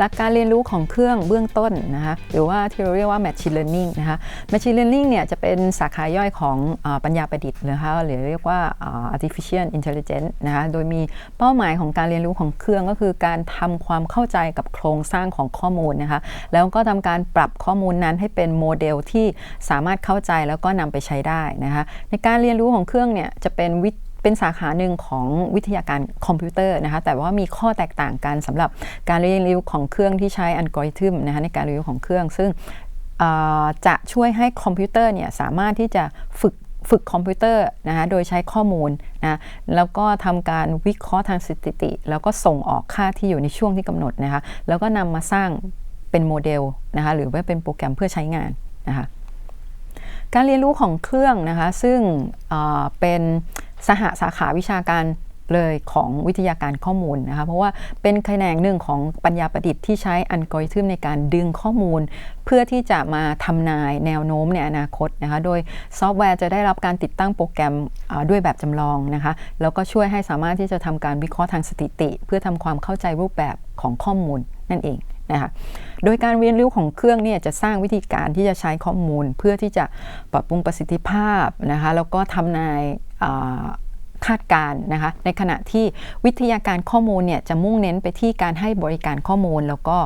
หลักการเรียนรู้ของเครื่องเบื้องต้นนะคะหรือว่าที่เราเรียกว่า machine learning นะคะ machine learning เนี่ยจะเป็นสาขาย่อยของอปัญญาประดิษฐ์นะคะหรือเรียกว่า artificial intelligence นะคะโดยมีเป้าหมายของการเรียนรู้ของเครื่องก็คือการทำความเข้าใจกับโครงสร้างของข้อมูลนะคะแล้วก็ทำการปรับข้อมูลนั้นให้เป็นโมเดลที่สามารถเข้าใจแล้วก็นำไปใช้ได้นะคะในการเรียนรู้ของเครื่องเนี่ยจะเป็นวิ เป็นสาขาหนึ่งของวิทยาการคอมพิวเตอร์นะคะแต่ว่ามีข้อแตกต่างกันสำหรับการเรียนรู้ของเครื่องที่ใช้อัลกอริทึมนะคะในการเรียนรู้ของเครื่อง ซึ่งจะช่วยให้คอมพิวเตอร์เนี่ยสามารถที่จะฝึกฝึกคอมพิวเตอร์นะคะโดยใช้ข้อมูลนะแล้วก็ทำการวิเคราะห์ทางสถิติ แล้วก็ส่งออกค่าที่อยู่ในช่วงที่กำหนดนะคะแล้วก็นำมาสร้างเป็นโมเดลนะคะหรือว่าเป็นโปรแกรมเพื่อใช้งานนะคะ การเรียนรู้ของเครื่องนะคะ ซึ่งเป็นสหสาขาวิชาการเลยของวิทยาการข้อมูลนะคะเพราะว่าเป็นแขนงหนึ่งของปัญญาประดิษฐ์ที่ใช้อัลกอริทึมในการดึงข้อมูล เพื่อที่จะมาทำนายแนวโน้มในอนาคตนะคะโดยซอฟต์แวร์จะได้รับการติดตั้งโปรแกรมด้วยแบบจำลองนะคะแล้วก็ช่วยให้สามารถที่จะทำการวิเคราะห์ทางสถิติ เพื่อทำความเข้าใจรูปแบบของข้อมูลนั่นเอง นะคะโดยการเรียนรู้ของเครื่องเนี่ยจะสร้างวิธีการที่จะใช้ข้อมูลเพื่อที่จะปรับปรุงประสิทธิภาพนะคะแล้วก็ทำนาย คาดการนะคะในขณะที่วิทยาการข้อมูลเนี่ยจะมุ่งเน้นไปที่การให้บริการข้อมูล แล้วก็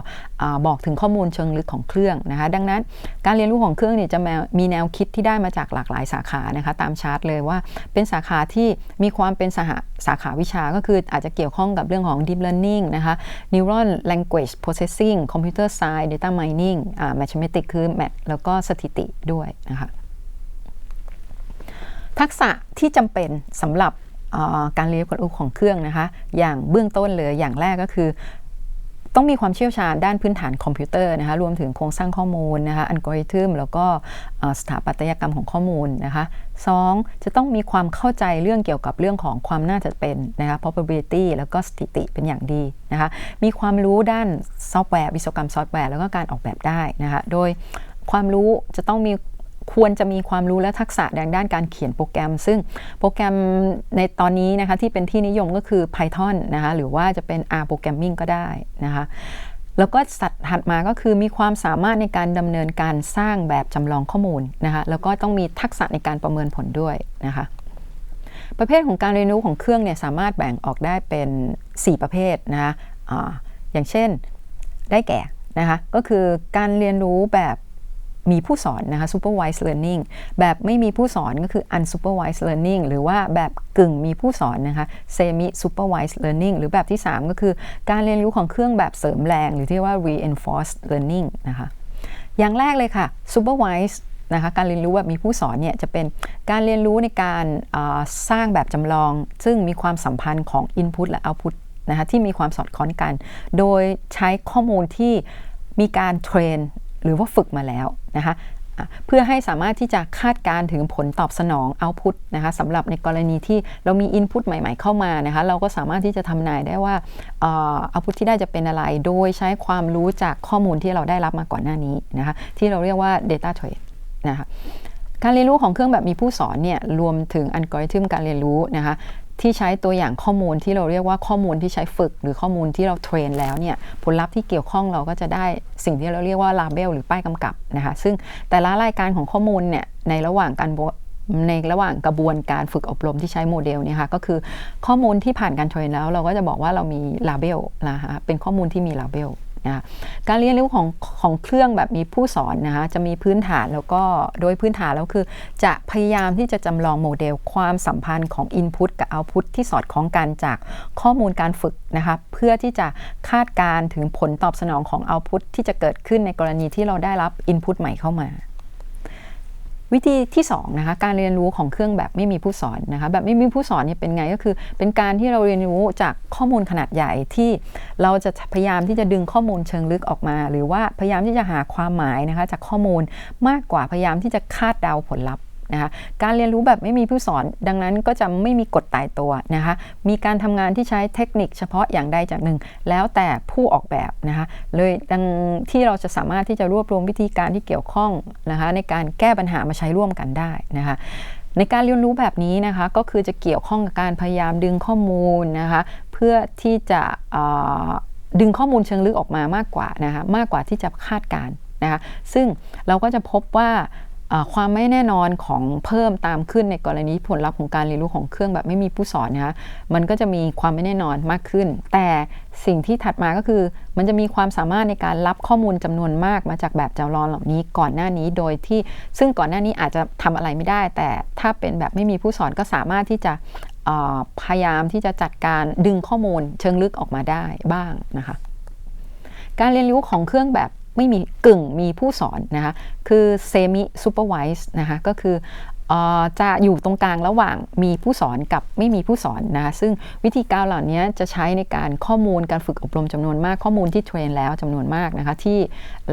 บอกถึงข้อมูลเชิงลึกของเครื่องนะคะดังนั้นการเรียนรู้ของเครื่องเนี่ยจะมีแนวคิดที่ได้มาจากหลากหลายสาขานะคะตามชาร์ตเลยว่าเป็นสาขาที่มีความเป็นสหสาขาวิชาก็คืออาจจะเกี่ยวข้องกับเรื่องของ deep learning นะคะ neural language processing computer science data mining อ่า mathematics คือ math แล้วก็สถิติด้วยนะคะทักษะที่จำเป็นสำหรับ การเรียนรู้ของเครื่องนะคะ อย่างเบื้องต้นเลยอย่างแรกก็คือ ต้องมีความเชี่ยวชาญด้านพื้นฐานคอมพิวเตอร์นะคะรวมถึงโครงสร้างข้อมูลนะคะอัลกอริทึมแล้วก็สถาปัตยกรรมของข้อมูลนะคะสองจะต้องมีความเข้าใจเรื่องเกี่ยวกับเรื่องของความน่าจะเป็นนะคะ probability แล้วก็สถิติเป็นอย่างดีนะคะมีความรู้ด้านซอฟต์แวร์วิศวกรรมซอฟต์แวร์แล้วก็การออกแบบได้นะคะโดยความรู้จะต้องมี ควรจะมีความรู้และทักษะทางด้านการเขียนโปรแกรม ซึ่งโปรแกรมในตอนนี้นะคะที่เป็นที่นิยมก็คือ Python นะคะหรือว่าจะเป็น R Programming ก็ได้นะคะแล้วก็สัตว์ถัดมาก็คือมีความสามารถในการดำเนินการสร้างแบบจำลองข้อมูลนะคะแล้วก็ต้องมีทักษะในการประเมินผลด้วยนะคะประเภทของการเรียนรู้ของเครื่องเนี่ยสามารถแบ่งออกได้เป็น 4 ประเภทนะคะออย่างเช่นได้แก่นะคะก็คือการเรียนรู้แบบ มีผู้สอนนะคะ supervised learning แบบไม่มีผู้สอนก็คือ unsupervised learning หรือว่าแบบกึ่งมีผู้สอนนะคะ semi supervised learning หรือแบบที่ 3 ก็คือการเรียนรู้ของเครื่องแบบเสริมแรง หรือที่ว่า reinforced learning นะคะอย่างแรกเลยค่ะ Supervised นะคะการเรียนรู้แบบมีผู้สอนเนี่ยจะเป็นการเรียนรู้ในการสร้างแบบจำลอง ซึ่งมีความสัมพันธ์ของ input และ output นะคะที่มีความสอดคล้องกัน โดยใช้ข้อมูลที่มีการเทรน หรือว่าฝึกมาแล้วนะคะเพื่อให้สามารถที่จะคาดการณ์ถึงผลตอบสนอง output นะคะสำหรับในกรณีที่เรามี input ใหม่ๆเข้ามานะคะเราก็สามารถที่จะทำนายได้ว่าเอ่อ output ที่ได้จะเป็นอะไร โดยใช้ความรู้จากข้อมูลที่เราได้รับมาก่อนหน้านี้นะคะที่เราเรียกว่า data trade นะคะการเรียนรู้ของเครื่องแบบมีผู้สอนเนี่ยรวมถึงอัลกอริทึมการเรียนรู้นะคะ ที่ใช้ตัวอย่างข้อมูลที่เราเรียกว่าข้อมูลที่ใช้ฝึก หรือข้อมูลที่เราเทรนแล้วเนี่ยผลลัพธ์ที่เกี่ยวข้องเราก็จะได้สิ่งที่เราเรียกว่า label หรือป้ายกำกับนะคะซึ่งแต่ละรายการของข้อมูลเนี่ยในระหว่างการบในระหว่างกระบวนการฝึกอบรมที่ใช้โมเดลเนี่ยค่ะก็คือข้อมูลที่ผ่านการเทรนแล้ว เราก็จะบอกว่าเรามี label นะคะเป็นข้อมูลที่มี label นะคะการเรียนรู้ของของเครื่องแบบมีผู้สอนนะคะจะมีพื้นฐานแล้วก็โดยพื้นฐานแล้วคือ จะพยายามที่จะจำลองโมเดลความสัมพันธ์ของ Input กับ Output ที่สอดคล้องกันจากข้อมูลการฝึกนะคะเพื่อที่จะคาดการณ์ถึงผลตอบสนองของ Output ที่จะเกิดขึ้นในกรณีที่เราได้รับ Input ใหม่เข้ามา วิธีที่2นะคะการเรียนรู้ของเครื่องแบบไม่มีผู้สอนนะคะแบบไม่มีผู้สอนเนี่ยเป็นไงก็คือ เป็นการที่เราเรียนรู้จากข้อมูลขนาดใหญ่ที่เราจะพยายามที่จะดึงข้อมูลเชิงลึกออกมา หรือว่าพยายามที่จะหาความหมายนะคะจากข้อมูลมากกว่าพยายามที่จะคาดเดาผลลัพธ์ นะคะการเรียนรู้แบบไม่มีผู้สอน ดังนั้นก็จะไม่มีกฎตายตัวนะคะมีการทำงานที่ใช้เทคนิคเฉพาะอย่างใดจากหนึ่ง แล้วแต่ผู้ออกแบบนะคะเลยดังที่เราจะสามารถที่จะรวบรวมวิธีการที่เกี่ยวข้องนะคะในการแก้ปัญหามาใช้ร่วมกันได้นะคะในการเรียนรู้แบบนี้นะคะก็คือจะเกี่ยวข้องกับการพยายามดึงข้อมูลนะคะเพื่อที่จะดึงข้อมูลเชิงลึกออกมามากกว่านะคะมากกว่าที่จะคาดการณ์นะคะซึ่งเราก็จะพบว่า ความไม่แน่นอนของเพิ่มตามขึ้นในกรณีผลลัพธ์ของการเรียนรู้ของเครื่องแบบไม่มีผู้สอนนะคะมันก็จะมีความไม่แน่นอนมากขึ้น แต่สิ่งที่ถัดมาก็คือ มันจะมีความสามารถในการรับข้อมูลจำนวนมากมาจากแบบจำลองเหล่านี้ก่อนหน้านี้โดยที่ซึ่งก่อนหน้านี้อาจจะทำอะไรไม่ได้ แต่ถ้าเป็นแบบไม่มีผู้สอนก็สามารถที่จะพยายามที่จะจัดการดึงข้อมูลเชิงลึกออกมาได้บ้างนะคะการเรียนรู้ของเครื่องแบบ ไม่มีกึ่งมีผู้สอนนะคะคือเซมิซูเปอร์วิสนะคะก็คือจะอยู่ตรงกลางระหว่างมีผู้สอนกับไม่มีผู้สอนนะคะซึ่งวิธีการเหล่านี้จะใช้ในการข้อมูลการฝึกอบรมจำนวนมากข้อมูลที่เทรนแล้วจำนวนมากนะคะที่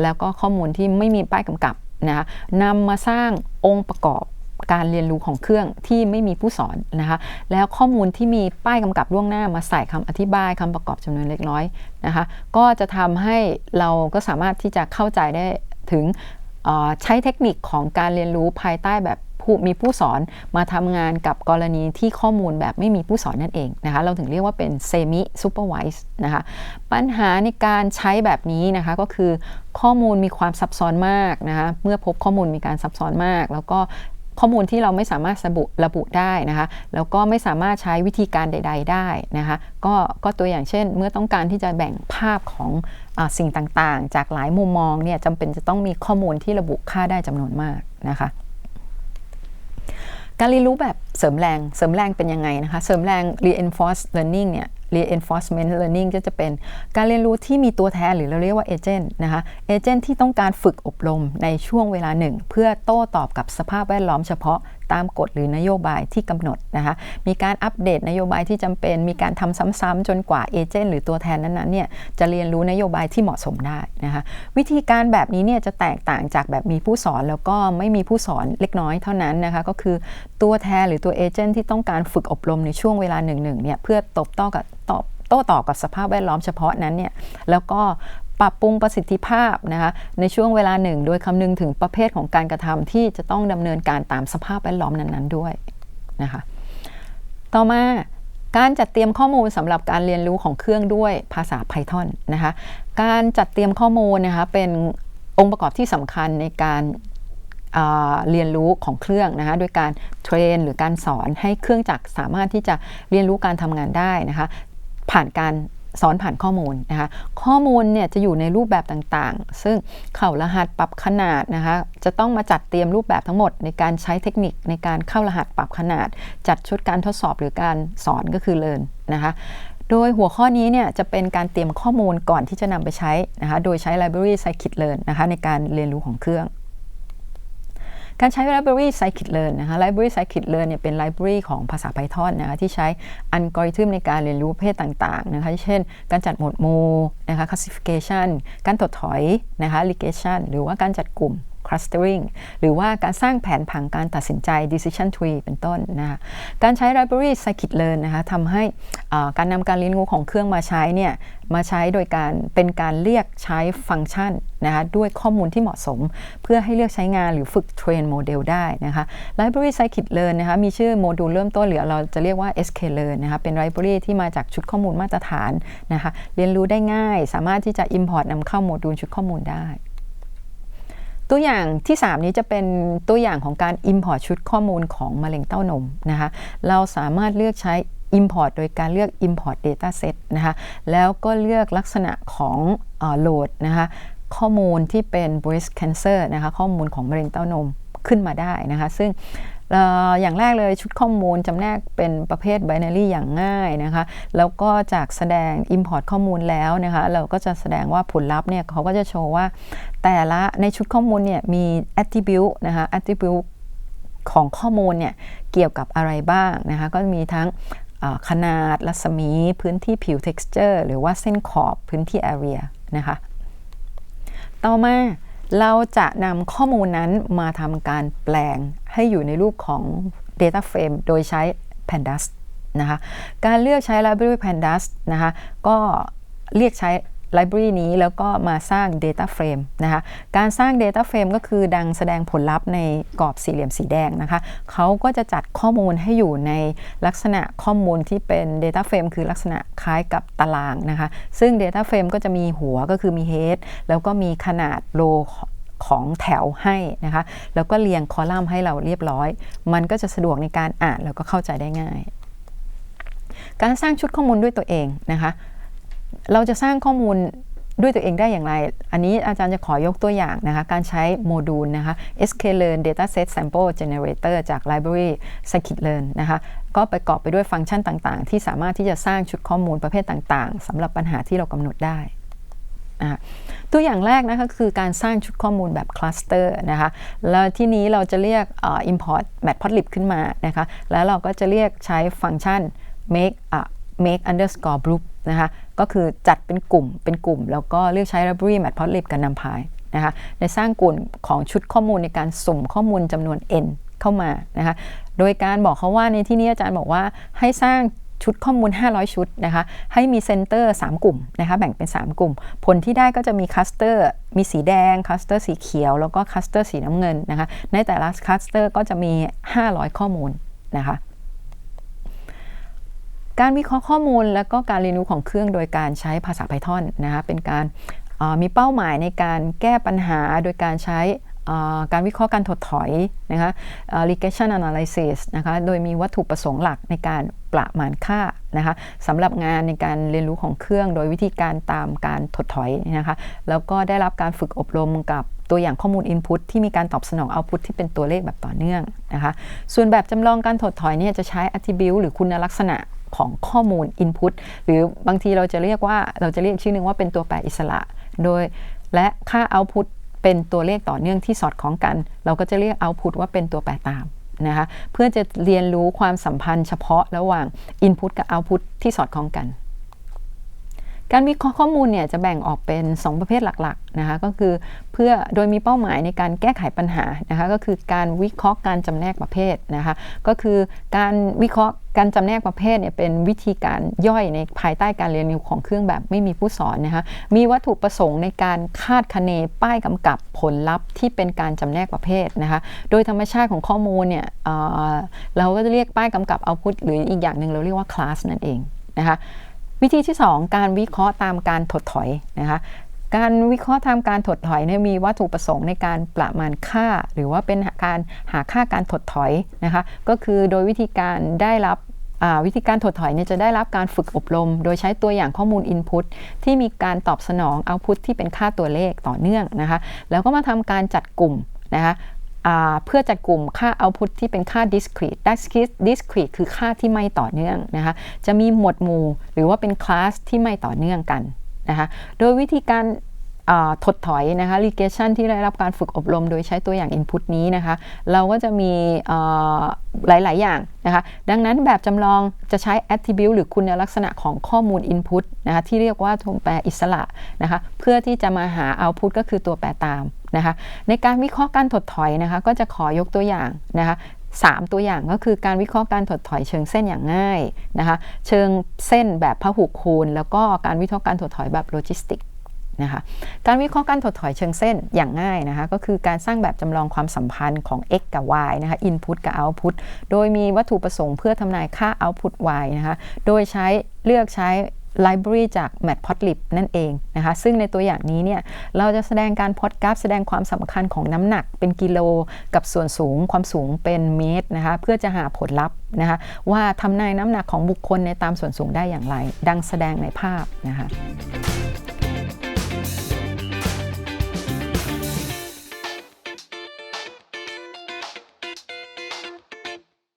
แล้วก็ข้อมูลที่ไม่มีป้ายกำกับนะคะนำมาสร้างองค์ประกอบ การเรียนรู้ของเครื่องที่ไม่มีผู้สอนนะคะ แล้วข้อมูลที่มีป้ายกำกับล่วงหน้ามาใส่คำอธิบายคำประกอบจำนวนเล็กน้อยนะคะ ก็จะทำให้เราก็สามารถที่จะเข้าใจได้ถึงใช้เทคนิคของการเรียนรู้ภายใต้แบบผู้มีผู้สอนมาทำงานกับกรณีที่ข้อมูลแบบไม่มีผู้สอนนั่นเองนะคะ เราถึงเรียกว่าเป็น semi supervised นะคะ ปัญหาในการใช้แบบนี้นะคะก็คือข้อมูลมีความซับซ้อนมากนะคะ เมื่อพบข้อมูลมีการซับซ้อนมาก แล้วก็ ข้อมูลที่เราไม่สามารถระบุระบุได้นะคะแล้วก็ไม่สามารถใช้วิธีการใด ๆ ได้นะคะก็ก็ตัวอย่างเช่น เมื่อต้องการที่จะแบ่งภาพของอสิ่งต่างๆ จากหลายมุมมองเนี่ยจำเป็นจะต้องมีข้อมูลที่ระบุค่าได้จำนวนมากนะคะการเรียนรู้แบบเสริมแรง เสริมแรงเป็นยังไงนะคะ เสริมแรง reinforce learning เนี่ย reinforcement learning ก็จะเป็นการเรียนรู้ที่มีตัวแทนหรือเราเรียกว่าเอเจนต์นะคะเอเจนต์ที่ต้องการฝึกอบรมในช่วงเวลาหนึ่ง เพื่อโต้ตอบกับสภาพแวดล้อมเฉพาะ ตามกฎหรือนโยบายที่กำหนดนะคะมีการอัปเดตนโยบายที่จำเป็น มีการทำซ้ำๆจนกว่าเอเจนต์หรือตัวแทนนั้นๆเนี่ยจะเรียนรู้นโยบายที่เหมาะสมได้นะคะวิธีการแบบนี้เนี่ยจะแตกต่างจากแบบมีผู้สอนแล้วก็ไม่มีผู้สอนเล็กน้อยเท่านั้นนะคะก็คือตัวแทนหรือตัวเอเจนต์ที่ต้องการฝึกอบรมในช่วงเวลาหนึ่งๆเนี่ยเพื่อตบโต้กับตอบโต้ตอบกับสภาพแวดล้อมเฉพาะนั้นเนี่ยแล้วก็ ปรับปรุงประสิทธิภาพนะคะในช่วงเวลาหนึ่ง โดยคำนึงถึงประเภทของการกระทำที่จะต้องดำเนินการตามสภาพแวดล้อมนั้นๆด้วยนะคะต่อมาการจัดเตรียมข้อมูลสำหรับการเรียนรู้ของเครื่องด้วยภาษา Python นะคะการจัดเตรียมข้อมูลนะคะเป็นองค์ประกอบที่สำคัญในการเรียนรู้ของเครื่องนะคะโดยการเทรนหรือการสอนให้เครื่องจักรสามารถที่จะเรียนรู้การทำงานได้นะคะผ่านการ สอนผ่านข้อมูลนะคะข้อมูลเนี่ยจะอยู่ในรูปแบบต่างๆ ซึ่งเข่ารหัสปรับขนาดนะคะจะต้องมาจัดเตรียมรูปแบบทั้งหมด ในการใช้เทคนิคในการเข้ารหัสปรับขนาด จัดชุดการทดสอบหรือการสอนก็คือเรียนนะคะโดยหัวข้อนี้เนี่ยจะเป็นการเตรียมข้อมูลก่อนที่จะนำไปใช้นะคะโดยใช้ library scikit-learn นะคะในการเรียนรู้ของเครื่อง การใช้ library scikit-learn นะคะ library scikit-learn เนี่ยเป็น library ของภาษา Python นะคะที่ใช้อัลกอริทึมในการเรียนรู้ประเภทต่างๆนะคะเช่น การจัดหมวดหมู่นะคะ classification การถดถอยนะคะ regression หรือว่าการจัดกลุ่ม clustering หรือว่าการสร้างแผนผังการตัดสินใจ decision tree เป็นต้นนะคะการใช้ library scikit-learn นะคะทำให้การนำการเรียนรู้ของเครื่องมาใช้เนี่ยมาใช้โดยการเป็นการเรียกใช้ฟังก์ชันนะคะด้วยข้อมูลที่เหมาะสม เพื่อให้เลือกใช้งานหรือฝึกเทรนโมเดลได้นะคะ library scikit-learn นะคะมีชื่อโมดูลเริ่มต้นหรือเราจะเรียกว่า sklearn นะคะเป็น library ที่มาจากชุดข้อมูลมาตรฐานนะคะเรียนรู้ได้ง่าย สามารถที่จะ import นำเข้าโมดูลชุดข้อมูลได้ ตัวอย่างที่ 3 นี้จะเป็นตัวอย่างของการ Import ชุดข้อมูลของมะเร็งเต้านมนะคะเราสามารถเลือกใช้ Import โดยการเลือก Import Data Set นะคะแล้วก็เลือกลักษณะของโหลดนะคะข้อมูลที่เป็น breast cancer นะคะข้อมูลของมะเร็งเต้านมขึ้นมาได้นะคะซึ่ง อย่างแรกเลยชุดข้อมูลจำแนกเป็นประเภท binary อย่างง่ายนะคะ แล้วก็จากแสดง import ข้อมูลแล้วนะคะ เราก็จะแสดงว่าผลลัพธ์เนี่ยเขาก็จะโชว์ว่า แต่ละในชุดข้อมูลเนี่ยมี attribute นะคะ attribute ของข้อมูลเนี่ยเกี่ยวกับอะไรบ้างนะคะ ก็มีทั้งขนาดรัศมีพื้นที่ผิว texture หรือว่าเส้นขอบพื้นที่ area นะคะ ต่อมา เราจะนำข้อมูลนั้นมาทำการแปลงให้อยู่ในรูปของ Data Frame โดยใช้ Pandas นะคะ การเลือกใช้ Library Pandas นะคะ ก็เรียกใช้ library นี้แล้วก็มาสร้าง data frame นะคะการสร้าง data frame ก็คือดังแสดงผลลัพธ์ในกรอบสี่เหลี่ยมสีแดงนะคะเขาก็จะจัดข้อมูลให้อยู่ในลักษณะข้อมูลที่เป็น data frame คือลักษณะคล้ายกับตารางนะคะซึ่ง data frame ก็จะมีหัวก็คือมี head แล้วก็มีขนาดโลของแถวให้นะคะ แล้วก็เรียงคอลัมน์ให้เราเรียบร้อย มันก็จะสะดวกในการอ่านแล้วก็เข้าใจได้ง่าย การสร้างชุดข้อมูลด้วยตัวเองนะคะ เราจะสร้างข้อมูลด้วยตัวเองได้อย่างไร อันนี้อาจารย์จะขอยกตัวอย่างนะคะ การใช้โมดูลนะคะ sklearn dataset sample generator จาก library scikit-learn นะคะ ก็ประกอบไปด้วยฟังก์ชันต่างๆ ที่สามารถที่จะสร้างชุดข้อมูลประเภทต่างๆสำหรับปัญหาที่เรากำหนดได้ตัวอย่างแรกนะคะคือการสร้างชุดข้อมูลแบบคลัสเตอร์นะคะแล้วที่นี้เราจะเรียก import matplotlib ขึ้นมานะคะแล้วเราก็จะเรียกใช้ฟังก์ชัน make make underscore group นะคะก็คือจัดเป็นกลุ่มเป็นกลุ่ม แล้วก็เลือกใช้ library matplotlib กับ numpy นะคะในสร้างกลุ่มของชุดข้อมูลในการสุ่มข้อมูลจำนวน n เข้ามานะคะโดยการบอกเขาว่าในที่นี้อาจารย์บอกว่าให้สร้างชุดข้อมูล 500 ชุดนะคะให้มีเซนเตอร์ 3 กลุ่มนะคะแบ่งเป็น 3 กลุ่ม ผลที่ได้ก็จะมีคัสเตอร์มีสีแดงคัสเตอร์สีเขียว แล้วก็คัสเตอร์สีน้ำเงินนะคะในแต่ละคัสเตอร์ก็จะมี 500 ข้อมูลนะคะ การวิเคราะห์ข้อมูล และก็การเรียนรู้ของเครื่องโดยการใช้ภาษา Python นะคะเป็นการมีเป้าหมายในการแก้ปัญหาโดยการใช้การวิเคราะห์การถดถอยนะคะ regression analysis นะคะโดยมีวัตถุประสงค์หลักในการประมาณค่านะคะสำหรับงานในการเรียนรู้ของเครื่อง โดยวิธีการตามการถดถอยนะคะแล้วก็ได้รับการฝึกอบรมกับตัวอย่างข้อมูล Input ที่มีการตอบสนอง Output ที่เป็นตัวเลขแบบต่อเนื่องนะคะส่วนแบบจำลองการถดถอยเนี่ยจะใช้ attribute หรือคุณลักษณะ ของข้อมูล Input หรือบางทีเราจะเรียกว่าเราจะเรียกชื่อนึงว่าเป็นตัวแปรอิสระ โดยและค่า Output เป็นตัวเลขต่อเนื่องที่สอดคล้องกัน เราก็จะเรียก output ว่าเป็นตัวแปรตามนะคะเพื่อจะเรียนรู้ความสัมพันธ์เฉพาะระหว่าง input กับ output ที่สอดคล้องกัน การวิเคราะห์ข้อมูลเนี่ยจะแบ่งออกเป็น 2 ประเภทหลักๆนะคะก็คือเพื่อโดยมีเป้าหมายในการแก้ไขปัญหานะคะก็คือการวิเคราะห์การจำแนกประเภทนะคะก็คือการวิเคราะห์การจำแนกประเภทเนี่ยเป็นวิธีการย่อยในภายใต้การเรียนรู้ของเครื่องแบบไม่มีผู้สอนนะคะมีวัตถุประสงค์ในการคาดคะเนป้ายกำกับผลลัพธ์ที่เป็นการจำแนกประเภทนะคะโดยธรรมชาติของข้อมูลเนี่ยเเราก็จะเรียกป้ายกำกับเอาพุทหรืออีกอย่างหนึ่งเราเรียกว่าคลาสนั่นเองนะคะ วิธีที่ 2 การวิเคราะห์ตามการถดถอยนะคะการวิเคราะห์ตามการถดถอยเนี่ยมีวัตถุประสงค์ในการประมาณค่า หรือว่าเป็นการหาค่าการถดถอยนะคะก็คือโดยวิธีการได้รับวิธีการถดถอยเนี่ยจะได้รับการฝึกอบรม โดยใช้ตัวอย่างข้อมูล Input ที่มีการตอบสนอง Output ที่เป็นค่าตัวเลขต่อเนื่องนะคะแล้วก็มาทำการจัดกลุ่มนะคะ เพื่อจัดกลุ่มค่า output ที่เป็นค่า discrete discrete คือค่าที่ไม่ต่อเนื่องนะคะจะมีหมวดหมู่หรือว่าเป็นคลาสที่ไม่ต่อเนื่องกันนะคะโดยวิธีการถดถอยนะคะ regression ที่ได้รับการฝึกอบรมโดยใช้ตัวอย่าง input นี้นะคะ เราก็จะมีหลาย ๆ อย่างนะคะ ดังนั้นแบบจำลองจะใช้ attribute หรือคุณลักษณะของข้อมูล input นะคะที่เรียกว่าตัวแปรอิสระนะคะ เพื่อที่จะมาหา output ก็คือตัวแปรตาม นะคะในการวิเคราะห์การถดถอยนะคะก็จะขอยกตัวอย่างนะคะ3ตัวอย่างก็คือการวิเคราะห์การถดถอยเชิงเส้นอย่างง่ายนะคะเชิงเส้นแบบพหุคูณ แล้วก็การวิเคราะห์การถดถอยแบบโลจิสติกนะคะการวิเคราะห์การถดถอยเชิงเส้นอย่างง่ายนะคะก็คือการสร้างแบบจำลองความสัมพันธ์ของ x กับ y นะคะ input กับ output โดยมีวัตถุประสงค์เพื่อทำนายค่า output y นะคะโดยใช้เลือกใช้ library จาก matplotlib นั่นเองนะคะ ซึ่งในตัวอย่างนี้เนี่ย เราจะแสดงการพอดกราฟ แสดงความสำคัญของน้ำหนักเป็นกิโลกับส่วนสูงความสูงเป็นเมตรนะคะ เพื่อจะหาผลลัพธ์นะคะ ว่าทำนายน้ำหนักของบุคคลในตามส่วนสูงได้อย่างไร ดังแสดงในภาพนะคะ